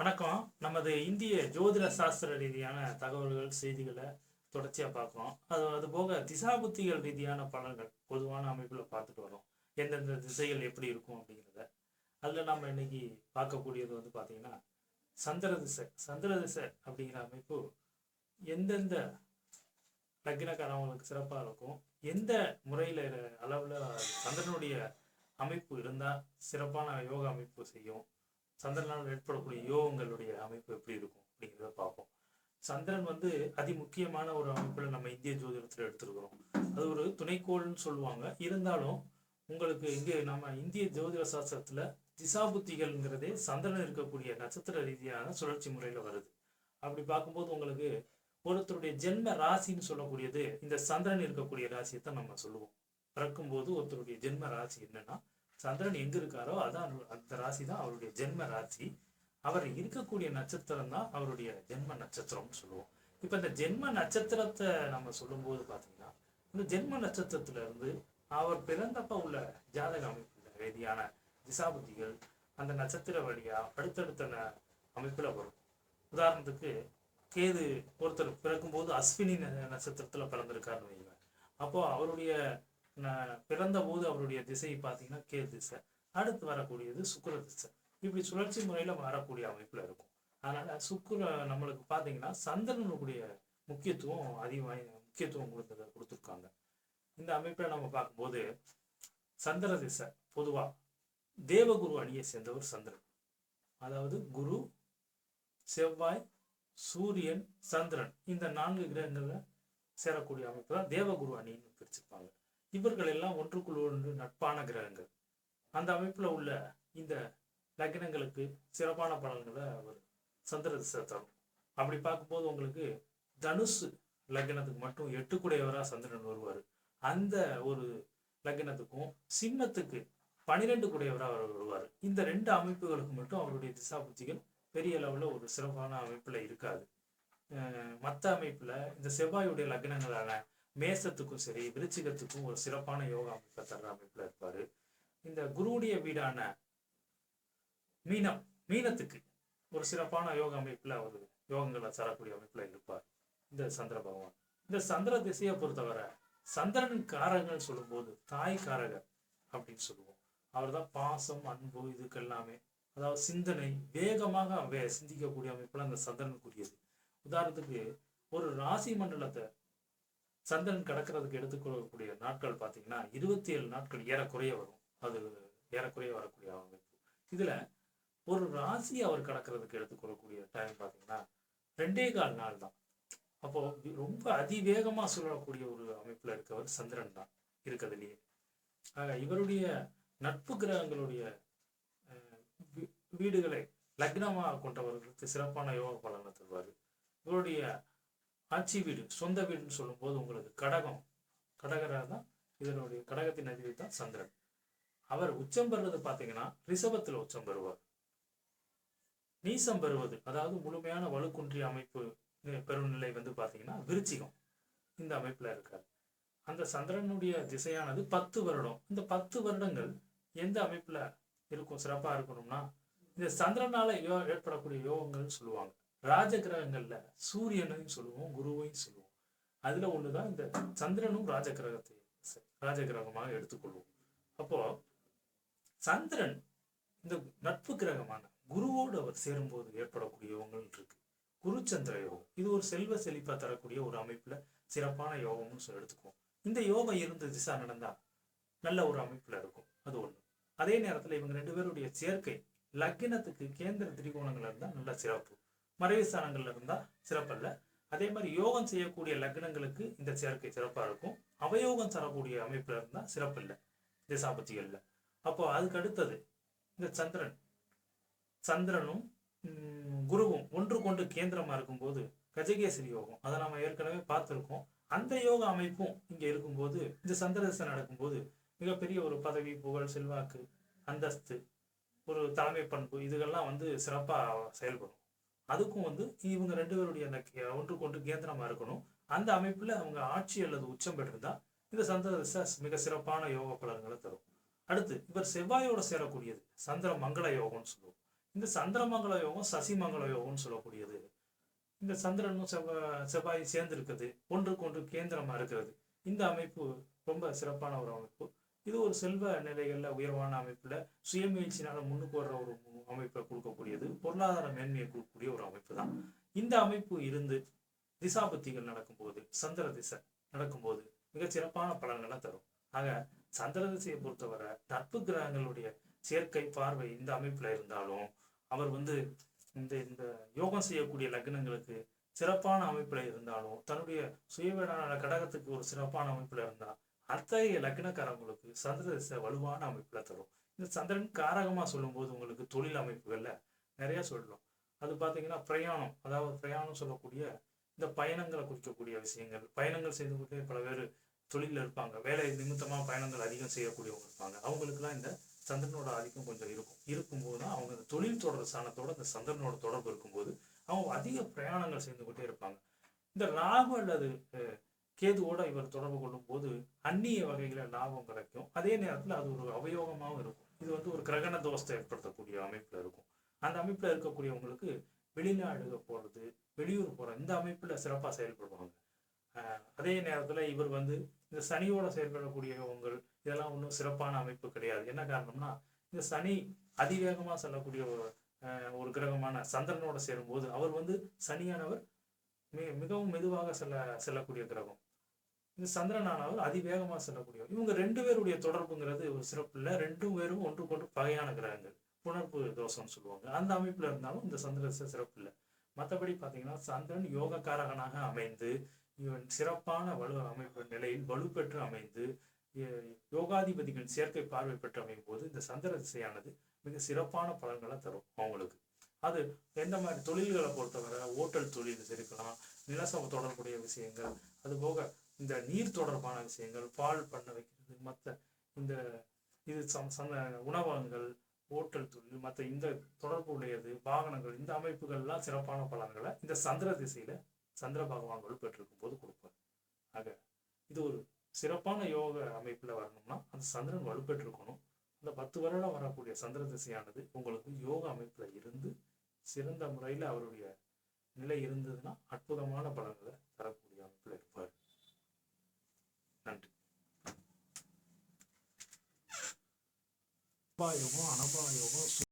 வணக்கம். நமது இந்திய ஜோதிட சாஸ்திர ரீதியான தகவல்கள் செய்திகளை தொடர்ச்சியாக பார்க்குறோம். அது அது போக திசாபுத்திகள் ரீதியான பலன்கள் பொதுவான அமைப்பில் பார்த்துட்டு வரோம் எந்தெந்த திசைகள் எப்படி இருக்கும் அப்படிங்கிறத. அதில் நம்ம இன்னைக்கு பார்க்கக்கூடியது வந்து பார்த்திங்கன்னா சந்திர திசை. சந்திர திசை அப்படிங்கிற அமைப்பு எந்தெந்த லக்னக்காரவங்களுக்கு சிறப்பாக இருக்கும்? எந்த முறையில் அளவில் சந்திரனுடைய அமைப்பு இருந்தால் சிறப்பான யோக அமைப்பு செய்யும்? சந்திரனால் ஏற்படக்கூடிய யோகங்களுடைய அமைப்பு எப்படி இருக்கும் அப்படிங்கிறத பார்ப்போம். சந்திரன் வந்து அதி முக்கியமான ஒரு அமைப்புல நம்ம இந்திய ஜோதிடத்தில் எடுத்துருக்கிறோம். அது ஒரு துணைக்கோள்னு சொல்லுவாங்க. இருந்தாலும் உங்களுக்கு இங்கே நம்ம இந்திய ஜோதிட சாஸ்திரத்துல திசாபுத்திகள்ங்கிறதே சந்திரன் இருக்கக்கூடிய நட்சத்திர ரீதியான சுழற்சி முறையில வருது. அப்படி பார்க்கும்போது உங்களுக்கு ஒருத்தருடைய ஜென்ம ராசின்னு சொல்லக்கூடியது இந்த சந்திரன் இருக்கக்கூடிய ராசியை தான் நம்ம சொல்லுவோம். பிறக்கும்போது ஒருத்தருடைய ஜென்ம ராசி என்னன்னா சந்திரன் எங்க இருக்காரோ அதான் அந்த ராசி தான் அவருடைய ஜென்ம ராசி. அவர் இருக்கக்கூடிய நட்சத்திரம் தான் அவருடைய ஜென்ம நட்சத்திரம்னு சொல்லுவோம். இப்ப இந்த ஜென்ம நட்சத்திரத்தை நம்ம சொல்லும்போது பாத்தீங்கன்னா இந்த ஜென்ம நட்சத்திரத்துல இருந்து அவர் பிறந்தப்ப உள்ள ஜாதக அமைப்புல ரீதியான திசாபுத்திகள் அந்த நட்சத்திர வழியா அடுத்தடுத்த ந- அமைப்புல வரும். உதாரணத்துக்கு கேது ஒருத்தர் பிறக்கும்போது அஸ்வினி நட்சத்திரத்துல பிறந்திருக்காருன்னு வைங்க அப்போ அவருடைய பிறந்த போது அவருடைய திசை பார்த்தீங்கன்னா கேது திசை. அடுத்து வரக்கூடியது சுக்கிர திசை. இப்படி சுழற்சி முறையில வரக்கூடிய அமைப்புல இருக்கும். அதனால சுக்கிர நம்மளுக்கு பார்த்தீங்கன்னா சந்திரனுடைய முக்கியத்துவம் அதிகமாக முக்கியத்துவம் கொடுத்ததை கொடுத்துருக்காங்க. இந்த அமைப்பில் நம்ம பார்க்கும்போது சந்திர திசை பொதுவாக தேவகுரு அணியை சேர்ந்தவர் சந்திரன். அதாவது குரு செவ்வாய் சூரியன் சந்திரன். இந்த நான்கு கிரகங்களில் சேரக்கூடிய அமைப்பு தான் தேவகுரு அணின்னு பிரிச்சிருப்பாங்க. இவர்கள் எல்லாம் ஒன்றுக்குள் ஒன்று நட்பான கிரகங்கள். அந்த அமைப்புல உள்ள இந்த லக்னங்களுக்கு சிறப்பான பலன்களை அவர் சந்திர திசை தரும் அப்படி பார்க்கும்போது உங்களுக்கு தனுசு லக்னத்துக்கு மட்டும் எட்டுக்குடையவரா சந்திரன் வருவார். அந்த ஒரு லக்னத்துக்கும் சிம்மத்துக்கு பனிரெண்டு குடையவராக அவர் வருவார். இந்த ரெண்டு அமைப்புகளுக்கு மட்டும் அவருடைய திசா புத்திகள் பெரிய அளவில் ஒரு சிறப்பான அமைப்பில் இருக்காது. மற்ற அமைப்பில் இந்த செவ்வாயுடைய லக்னங்களான மேசத்துக்கும் சரி விருச்சிகத்துக்கும் ஒரு சிறப்பான யோகா அமைப்பை தர்ற அமைப்புல இருப்பாரு. இந்த குருவுடைய வீடான மீனம் மீனத்துக்கு ஒரு சிறப்பான யோக அமைப்புல அவர் யோகங்களை தரக்கூடிய அமைப்புல இருப்பார். இந்த சந்திர பகவான். இந்த சந்திர திசையை பொறுத்தவரை சந்திரன் காரகங்கள் சொல்லும்போது தாய் காரகர் அப்படின்னு சொல்லுவோம். அவர் தான் பாசம் அன்பு இதுக்கு எல்லாமே அதாவது சிந்தனை வேகமாக வே சிந்திக்கக்கூடிய அமைப்புல அந்த சந்திரனுக்குரியது. உதாரணத்துக்கு ஒரு ராசி மண்டலத்தை சந்திரன் கடக்கிறதுக்கு எடுத்துக்கொள்ளக்கூடிய நாட்கள் பார்த்தீங்கன்னா இருபத்தி ஏழு நாட்கள் ஏறக்குறைய வரும். அது ஏறக்குறைய வரக்கூடிய அமைப்பு. இதுல ஒரு ராசி அவர் கடக்கிறதுக்கு எடுத்துக்கொள்ளக்கூடிய டைம் பார்த்தீங்கன்னா ரெண்டே கால் நாள் தான். அப்போ ரொம்ப அதிவேகமா சுழலக்கூடிய ஒரு அமைப்புல இருக்கவர் சந்திரன் தான். இருக்கிறதுலயே. ஆக இவருடைய நட்பு கிரகங்களுடைய வீ- வீடுகளை லக்னமாக கொண்டவர்களுக்கு சிறப்பான யோக பலனை தருவார். இவருடைய ஆட்சி வீடு சொந்த வீடுன்னு சொல்லும்போது உங்களுக்கு கடகம் கடகராக தான் இதனுடைய கடகத்தின் அதிபதி தான் சந்திரன். அவர் உச்சம் பெறுவது பார்த்தீங்கன்னா ரிஷபத்தில் உச்சம் பெறுவார். நீசம் பெறுவது அதாவது முழுமையான வலுக்குன்றிய அமைப்பு பெருநிலை பெறும் நிலை வந்து பார்த்தீங்கன்னா விருச்சிகம் இந்த அமைப்பில் இருக்கார். அந்த சந்திரனுடைய திசையானது பத்து வருடம். இந்த பத்து வருடங்கள் எந்த அமைப்பில் இருக்கும்? சிறப்பாக இருக்கணும்னா இந்த சந்திரனால யோ ஏற்படக்கூடிய யோகங்கள்னு சொல்லுவாங்க. ராஜ கிரகங்கள்ல சூரியனையும் சொல்லுவோம் குருவையும் சொல்லுவோம். அதுல ஒண்ணுதான் இந்த சந்திரனும் ராஜ கிரகத்தை ராஜ கிரகமாக எடுத்துக்கொள்வோம். அப்போ சந்திரன் இந்த நட்பு கிரகமான குருவோடு அவர் சேரும்போது ஏற்படக்கூடிய யோகங்கள் இருக்கு. குரு சந்திர யோகம். இது ஒரு செல்வ செழிப்பா தரக்கூடிய ஒரு அமைப்புல சிறப்பான யோகம்னு சொல்லி எடுத்துக்குவோம். இந்த யோகம் இருந்து திசா நடந்தா நல்ல ஒரு அமைப்புல இருக்கும். அது ஒண்ணு. அதே நேரத்துல இவங்க ரெண்டு பேருடைய சேர்க்கை லக்கினத்துக்கு கேந்திர திரிகோணங்கள் இருந்தா நல்ல சிறப்பு. மறைவு ஸ்தானங்கள்ல இருந்தா சிறப்பல்ல. அதே மாதிரி யோகம் செய்யக்கூடிய லக்னங்களுக்கு இந்த சேர்க்கை சிறப்பா இருக்கும். அவயோகம் தரக்கூடிய அமைப்புல இருந்தா சிறப்பில்லை. திசாபத்திகள்ல அப்போ அதுக்கு அடுத்தது இந்த சந்திரன். சந்திரனும் குருவும் ஒன்று கொண்டு கேந்திரமா இருக்கும்போது கஜகேசரி யோகம். அதை நம்ம ஏற்கனவே பார்த்துருக்கோம். அந்த யோக அமைப்பும் இங்க இருக்கும்போது இந்த சந்திரதசை நடக்கும்போது மிகப்பெரிய ஒரு பதவி புகழ் செல்வாக்கு அந்தஸ்து ஒரு தலைமை பண்பு இதுகெல்லாம் வந்து சிறப்பா செயல்படும். அதுக்கும் வந்து இவங்க ரெண்டு பேருடைய அந்த கே- ஒன்றுக்கு ஒன்று கேந்திரமா இருக்கணும். அந்த அமைப்புல அவங்க ஆட்சி அல்லது உச்சம் பெற்றிருந்தா இந்த சந்திரதசை மிக சிறப்பான யோக பலன்களை தரும். அடுத்து இவர் செவ்வாயோட சேரக்கூடியது சந்திர மங்கள யோகம்னு சொல்லுவோம். இந்த சந்திரமங்கல யோகம் சசிமங்கல யோகம்னு சொல்லக்கூடியது. இந்த சந்திரனும் செவ்வாய் செவ்வாய் சேர்ந்து இருக்குது ஒன்றுக்கு ஒன்று கேந்திரமா இருக்கிறது. இந்த அமைப்பு ரொம்ப சிறப்பான ஒரு அமைப்பு. இது ஒரு செல்வ நிலைகள்ல உயர்வான அமைப்புல சுயமுயற்சினால முன்னுக்கு வர்ற ஒரு அமைப்பை கொடுக்கக்கூடியது. பொருளாதார மேன்மையை கொடுக்கக்கூடிய ஒரு அமைப்பு தான். இந்த அமைப்பு இருந்து திசாபத்திகள் நடக்கும்போது சந்திர திசை நடக்கும்போது மிக சிறப்பான பலன்களை தரும். ஆக சந்திர திசையை பொறுத்தவரை நட்பு கிரகங்களுடைய சேர்க்கை பார்வை இந்த அமைப்புல இருந்தாலும் அவர் வந்து இந்த இந்த யோகம் செய்யக்கூடிய லக்னங்களுக்கு சிறப்பான அமைப்புல இருந்தாலும் தன்னுடைய சுயவேடான கடகத்துக்கு ஒரு சிறப்பான அமைப்புல இருந்தால் அத்தகைய லக்னக்காரங்களுக்கு சந்திர திசை வலுவான அமைப்புல தரும். இந்த சந்திரன் காரகமா சொல்லும்போது உங்களுக்கு தொழில் அமைப்புகள்ல நிறைய சொல்லலாம் அது பாத்தீங்கன்னா பிரயாணம் அதாவது பிரயாணம் சொல்லக்கூடிய இந்த பயணங்களை குறிக்கக்கூடிய விஷயங்கள் பயணங்கள் செய்து கொண்டே பல பேர் தொழிலில் இருப்பாங்க. வேலை நிமித்தமா பயணங்கள் அதிகம் செய்யக்கூடியவங்க இருப்பாங்க. அவங்களுக்குலாம் இந்த சந்திரனோட ஆதிக்கம் கொஞ்சம் இருக்கும். இருக்கும்போது தான் அவங்க இந்த தொழில் தொடர் சாணத்தோட இந்த சந்திரனோட தொடர்பு இருக்கும்போது அவங்க அதிக பிரயாணங்கள் செய்து கொண்டே இருப்பாங்க. இந்த ராகு அல்லது கேதுவோட இவர் தொடர்பு கொள்ளும் போது அந்நிய வகையில லாபம் கிடைக்கும். அதே நேரத்துல அது ஒரு அவயோகமாகவும் இருக்கும். இது வந்து ஒரு கிரகண தோஷத்தை ஏற்படுத்தக்கூடிய அமைப்புல இருக்கும். அந்த அமைப்புல இருக்கக்கூடியவங்களுக்கு வெளிநாடுக போறது வெளியூர் போற இந்த அமைப்புல சிறப்பா செயல்படுவாங்க. அதே நேரத்துல இவர் வந்து இந்த சனியோட செயல்படக்கூடியவங்கள் இதெல்லாம் ஒன்றும் சிறப்பான அமைப்பு கிடையாது. என்ன காரணம்னா இந்த சனி அதிவேகமா செல்லக்கூடிய ஒரு ஒரு கிரகமான சந்திரனோட சேரும்போது அவர் வந்து சனியானவர் மிக மிகவும் மெதுவாக செல்ல செல்லக்கூடிய கிரகம். இந்த சந்திரனானவர் அதிவேகமாக செல்லக்கூடியவர் இவங்க ரெண்டு பேருடைய தொடர்புங்கிறது ஒரு சிறப்பு இல்லை. ரெண்டும் பேரும் ஒன்றுக்கொன்று பகையான கிரகங்கள். புணர்ப்பு தோஷம்னு சொல்லுவாங்க. அந்த அமைப்பில் இருந்தாலும் இந்த சந்திர சிறப்பு இல்லை. மற்றபடி பார்த்தீங்கன்னா சந்திரன் யோகக்காரகனாக அமைந்து இவன் சிறப்பான வலு அமைப்பு நிலையில் வலுப்பெற்று அமைந்து யோகாதிபதிகளின் சேர்க்கை பார்வை பெற்று அமையும் போது இந்த சந்திர திசையானது மிக சிறப்பான பலன்களை தரும் அவங்களுக்கு. அது எந்த மாதிரி தொழில்களை பொறுத்தவரை ஓட்டல் தொழில் இருக்கலாம் நிலசம தொடர்புடைய விஷயங்கள். அது போக இந்த நீர் தொடர்பான விஷயங்கள் பால் பண்ண வைக்கிறது மற்ற இந்த இது சம் சந்த உணவகங்கள் ஓட்டல் தொழில் மற்ற இந்த தொடர்பு உடையது வாகனங்கள் இந்த அமைப்புகள்லாம் சிறப்பான பலன்களை இந்த சந்திர திசையில சந்திர பகவான் வலுப்பெற்றிருக்கும் போது கொடுப்பார். ஆக இது ஒரு சிறப்பான யோக அமைப்புல வரணும்னா அந்த சந்திரன் வலுப்பெற்றிருக்கணும். அந்த பத்து வருடம் வரக்கூடிய சந்திர திசையானது உங்களுக்கு யோக அமைப்புல இருந்து சிறந்த முறையில் அவருடைய நிலை இருந்ததுன்னா அற்புதமான பலன்களை தரக்கூடிய அமைப்பில் இருப்பார். araba yok, araba